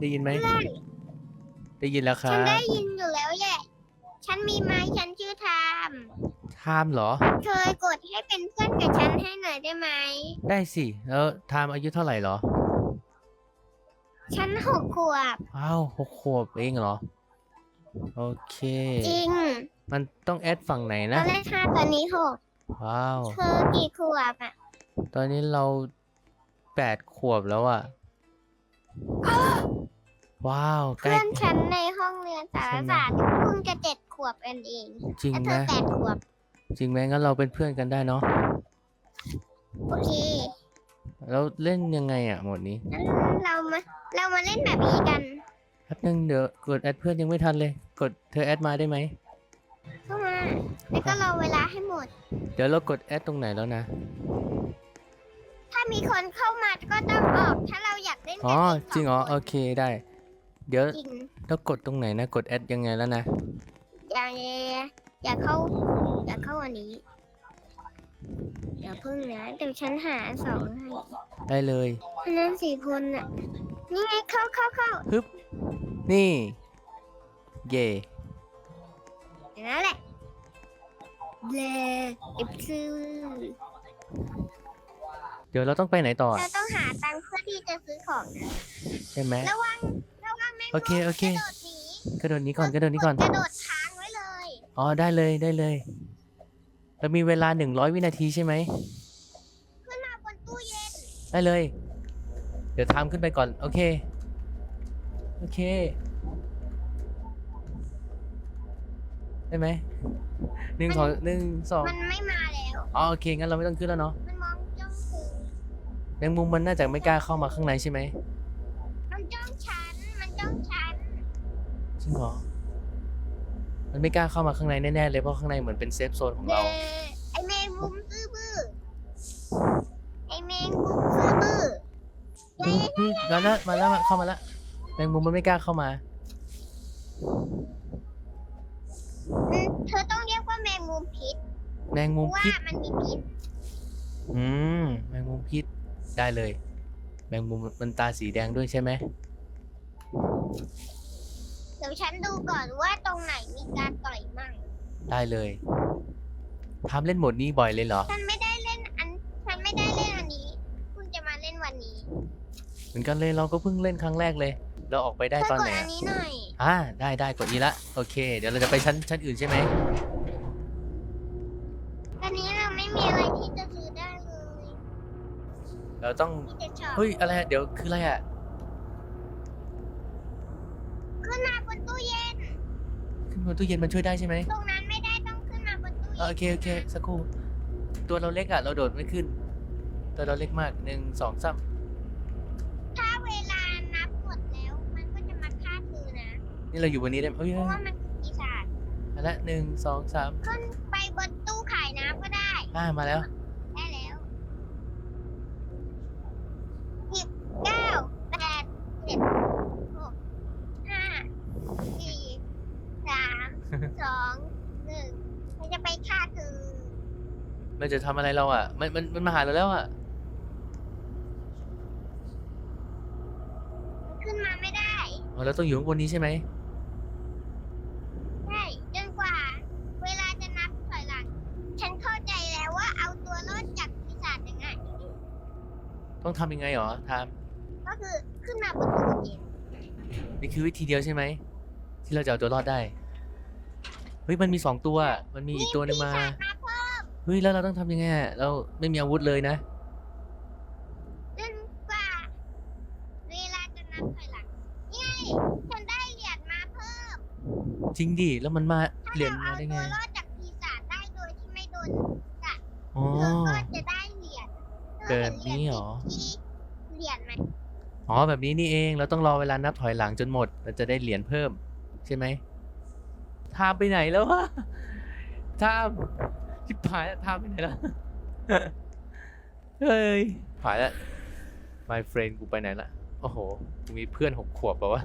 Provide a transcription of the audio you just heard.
ได้ยินไหม เพื่อนได้ยินแล้วคฉัรันบได้ยินอยู่แล้วแหละฉันมีไม้ฉันชื่อไทามไทม์เหรอเคยกดให้เป็นเพื่อนกับฉันให้หน่อยได้ไหม ได้สิ แล้วไทม์อายุเท่าไหร่เหรอ ฉันหกขวบอ้าวหกขวบเองเหรอ โอเค จริง มันต้องแอดฝั่งไหนตอนะนแรกห้าตอนนี้หกว้าว เธอกี่ขวบอะ ตอนนี้เราแปดขวบแล้วอะ ว้าวใกล้ เพื่อนฉันในห้องเรียนสารศาสตร์เพิ่งจะเจ็ดขวบกันเองจริงแล้วไหเธมอแปดขวบจริงไหมงั้นเราเป็นเพื่อนกันได้เนาะโอเคแล้วเล่นยังไงอะโหมดนี้งั้นเรามาเรามาเล่นแบบนี้กันแป๊บนึงเดี๋ยวกดแอดเพื่อนยังไม่ทันเลย กดเธอแอดมาได้ไหมเข้ามาแล้วก็รอเวลาให้หมด เดี๋ยวเรากดแอดตรงไหนแล้วนะถ้า มีคนเข้ามาก็ต้องออก ถ้าเราอยากเล่นอ๋อกันจริงเหรอโอเคได้ เดี๋ยวจริงแล้วกดตรงไหนนะกดแอดยังไงแล้วนะอย่าอย่าเข้าอย่าเข้าอันนี้อย่าพึ่งนะเดี๋ยวฉันหาสองให้ได้เลยอันนั้นสี่คนน่ะนี่ไงเข้าเข้าเข้านี่ เย่อย่างนั้นแหละเลอิบซื้อ เดี๋ยวเราต้องไปไหนต่ออะเราต้องหาตังค์เพื่อที่จะซื้อของนะใช่ไหม ระวังระวังแมงโอเคโอเค กระโดดหนีกระโดดนี้ก่อนกระโดดนี้ก่อน กระโดดค้างไว้เลยอ๋อได้เลยได้เลย เรามีเวลาหนึ่งร้อยวินาทีใช่ไหม ขึ้นมาบนตู้เย็นได้เลย เดี๋ยวทำขึ้นไปก่อน โอเค โอเค ได้ไหมหนึ่งสองหนึ่งสองมันไม่มาแล้วอ๋อโอเค งั้นเราไม่ต้องขึ้นแล้วเนาะมันมองจ้องคือ แมงมุมมันน่าจะไม่กล้าเข้ามาข้างในใช่ไหมมันจ้องฉัน มันจ้องฉัน จริงเหรอ มันไม่กล้าเข้ามาข้างในแน่ๆเลยเพราะข้างในเหมือนเป็นเซฟโซนของเดเรา ไอแมงมุมซื่อบื้อไอแมงมุมซื่อบื้อเฮ้ยเฮ้ยมาแล้วมาแล้วเข้ามาแล้วแมงมุมมันไม่กล้าเข้ามาอืมเธอต้องเรียกว่าแมงมุมพิษ แมงเพมุมราะว่าพิษมันมีพิษ อืม แมงมุมพิษ ได้เลย แมงมุมมันตาสีแดงด้วยใช่ไหมเดี๋ยวฉันดูก่อนว่าตรงไหนมีการต่อยมั่ง ได้เลยทำเล่นโหมดนี้บ่อยเลยเหรอ ฉันไม่ได้เล่นอัน ฉันไม่ได้เล่นอันนี้เพิ่งจะมาเล่นวันนี้เหมือนกันเลยเราก็เพิ่งเล่นครั้งแรกเลย เราออกไปได้เธอตอนกไหดนอัอะนนี้หน่อย อ่าได้ได้กดอีละ โอเค เดี๋ยวเราจะไปชั้นชั้นอื่นใช่ไหม ตอนนี้เราไม่มีอะไรที่จะซื้อได้เลย เราต้องมีแต่ช็อปเฮ้ย อะไรอะเดี๋ยวคืออะไรอะขึ้นมาบนตู้เย็น ขึ้นบนตู้เย็นมันช่วยได้ใช่ไหมตรงนั้นไม่ได้ต้องขึ้นมาบนตู้อะเย็นโอเคโอเคสักครู่ ตัวเราเล็กอะเราโดดไม่ขึ้น ตัวเราเล็กมากหนึ่งสองสามถ้าเวลานับหมดแล้ว มันก็จะมาฆ่าเธอนะ นี่เราอยู่บนนี้ได้ไหมเอ้ยเพเอ้ราะยว่ามันคือปีศาจมาละหนึ่งสองสามขึ้นไปบนตู้ขายน้ำก็ได้ อ่ามาแล้วได้แล้วสิบเก้าแปดเจ็ดหกห้าสี่สามส องหนึ่งมันจะไปฆ่าเธอมันจะทำอะไรเราอะ มันมันมันมาหาเราแล้วอะ มันขึ้นมาไม่ได้อ๋อเราต้องอยู่ข้างบนนี้ใช่ไหม ใช่จนกว่า เวลาจะนับถอยหลัง ฉันเข้าใจแล้วว่าเอาตัวรอดจากปีศาจยังไงต้องทำยังไงหรอทามก็คือขึ้นมาบนตู้เย็นนี่คือวิธีเดียวใช่ไหม ที่เราจะเอาตัวรอดได้เฮ้ยมันมีสองตัว มันมีอีกตัวหนึ่งมาปีศจมาเพิ่มเฮ้ยแล้วเราต้องทำยังไงอะเราไม่มีอาวุธเลยนะ จนกว่าเวลาจะนับถอยหลังนี่ไงฉันได้เหรียญมาเพิ่มจริงดิแล้วมันมาถ้าเหรียญเรามาเอาได้ตัไงวรอดจากปีศาจได้โดยที่ไม่โดนอ๋อ เธอก็จะได้เหรียญธอแบบนี้เหรอเนที่เหรียญไหมอ๋อแบบนี้นี่เองเราต้องรอเวลานับถอยหลังจนหมด เราจะได้เหรียญเพิ่ม ใช่ไหม ทามไปไหนแล้ววะทามชิบหายแล้วทามไปไหนแล้ว เฮ้ยหายแล้ว my friend กูไปไหนละ โอ้โห มีเพื่อนหกขวบป่าวะ